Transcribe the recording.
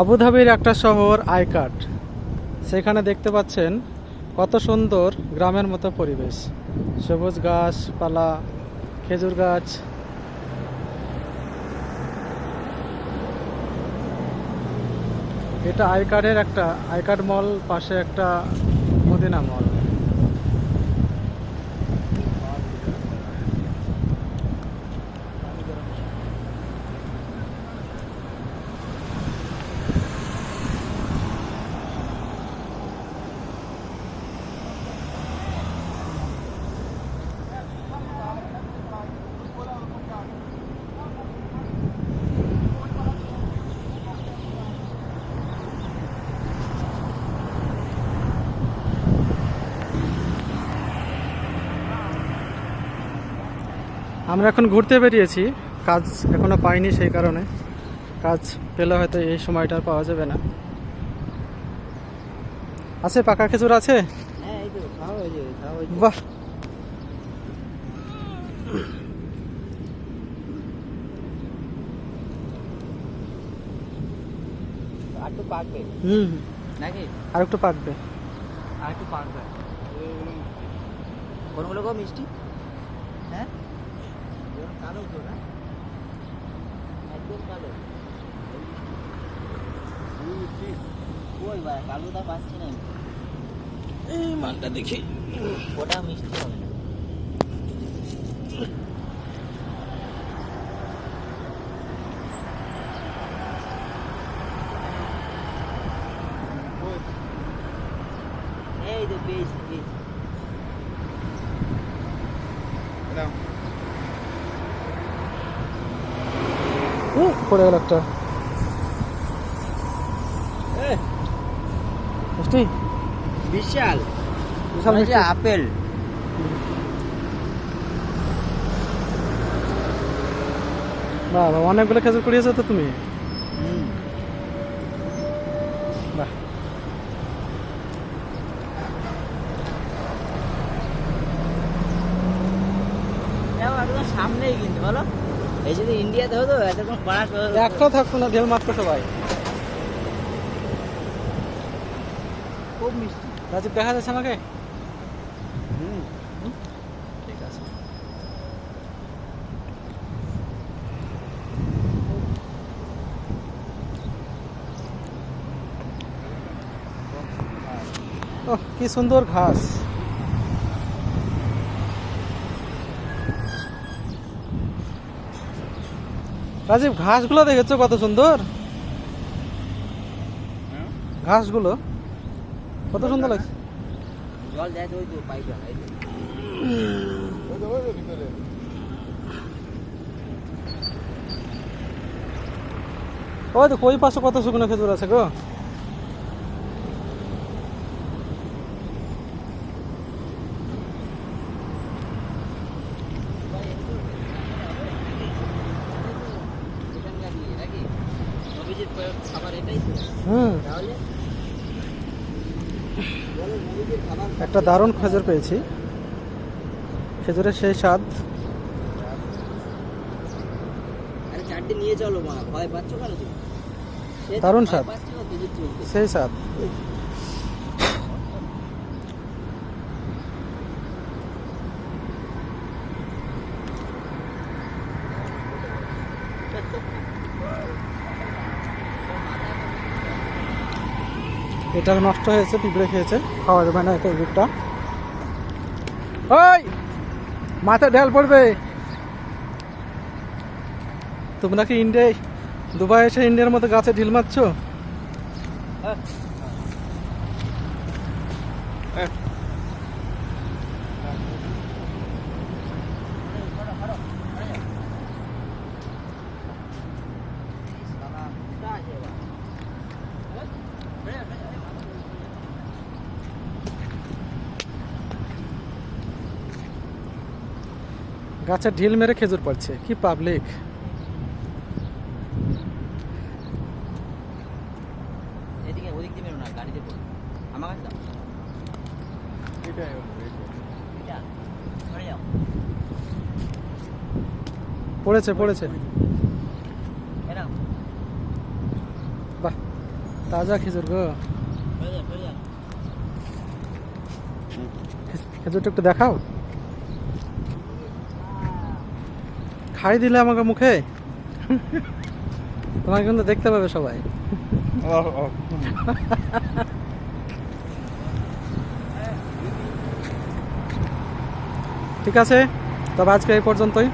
আবুধাবির একটা শহর, আইকাট। সেখানে দেখতে পাচ্ছেন কত সুন্দর গ্রামের মতো পরিবেশ। সবুজ গাছপালা, খেজুর গাছ। এটা আইকার্ডের একটা আইকার্ড মল পাশে একটা মদিনা মল। আমরা এখন ঘুরতে বেরিয়েছি। কাজ এখনও পাইনি সেই কারণে। কাজ পেলে হয়তো এই সময়টা পাওয়া যাবে না। আছে পাকা খেজুর আছে? হ্যাঁ বাহ হুম। নাকি? আর একটু পাকবে। আর একটু পাকবে। কোনগুলো মিষ্টি? হ্যাঁ? কালো তো না? একদম কালো। ওই বা কালোটা পাচ্ছি না। এই মালটা দেখি। ওটা মিষ্টি হবে না। পড়ে গেল একটা। মিষ্টি? বিশাল। বিশাল মিষ্টি। আপেল। বাহ, অনেকগুলো খেজুর কুড়িয়েছো তো তুমি? বাহ। সামনেই কিন্তু বলো। এই যদি ইন্ডিয়াতে হতো এতক্ষণ পাড়া একটাও থাকতো না ঢেল মারতো সবাই। খুব মিষ্টি। রাজীব দেখা যাচ্ছে আমাকে? হুম? ঠিক আছে। ওহ কি সুন্দর ঘাস। রাজীব ঘাসগুলো দেখেছ কত সুন্দর? ঘাসগুলো কত সুন্দর লাগছে? ওই তো ওই পাশে কত শুকনো খেজুর আছে গো? হুম। একটা দারুণ খেজুর পেয়েছি। খেজুরের সেই স্বাদ। নিয়ে চলো মা ভয় পাচ্ছ কেন দারুণ স্বাদ। সেই স্বাদ। এটা নষ্ট হয়েছে, পিঁপড়ে খেয়েছে। খাওয়া যাবে না এই খেজুরটা ওই! মাথা ঢেল পড়বে। তোমরা কি ইন্ডিয়ায় দুবাই এসে ইন্ডিয়ার মতো গাছে ঢিল মারছো? গাছে ঢিল মেরে খেজুর পড়ছে। কি পাবলিক এদিকে ওদিক দিয়ে মেরো না গাড়িতে পড়ো। আমার কাছে দাও এটা সরে যাও। পড়েছে পড়েছে। বাহ তাজা খেজুর গো। খেজুরটা একটু দেখাও। খাই দিলে আমাকে মুখে? তোমাকে কিন্তু দেখতে পাবে সবাই। ঠিক আছে? তবে আজকে এই পর্যন্তই।